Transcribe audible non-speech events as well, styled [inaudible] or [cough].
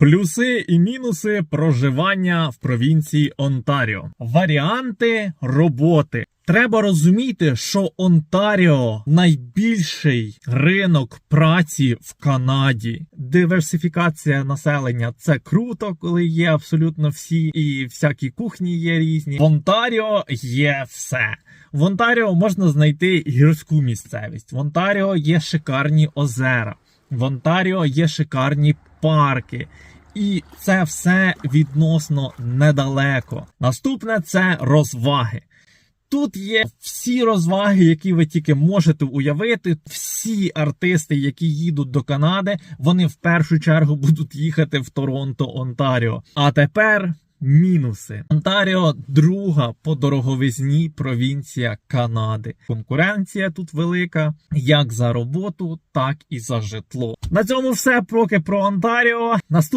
Плюси і мінуси проживання в провінції Онтаріо. Варіанти роботи. Треба розуміти, що Онтаріо найбільший ринок праці в Канаді. Диверсифікація населення це круто, коли є абсолютно всі і всякі кухні є різні. В Онтаріо є все. В Онтаріо можна знайти гірську місцевість. В Онтаріо є шикарні озера. В Онтаріо є шикарні парки. І це все відносно недалеко. Наступне це розваги. Тут є всі розваги, які ви тільки можете уявити. Всі артисти, які їдуть до Канади, вони в першу чергу [laughs] будуть їхати в Торонто, Онтаріо. А тепер мінуси. Онтаріо друга по дороговизні провінція Канади. Конкуренція тут велика як за роботу, так і за житло. На цьому все поки про Онтаріо.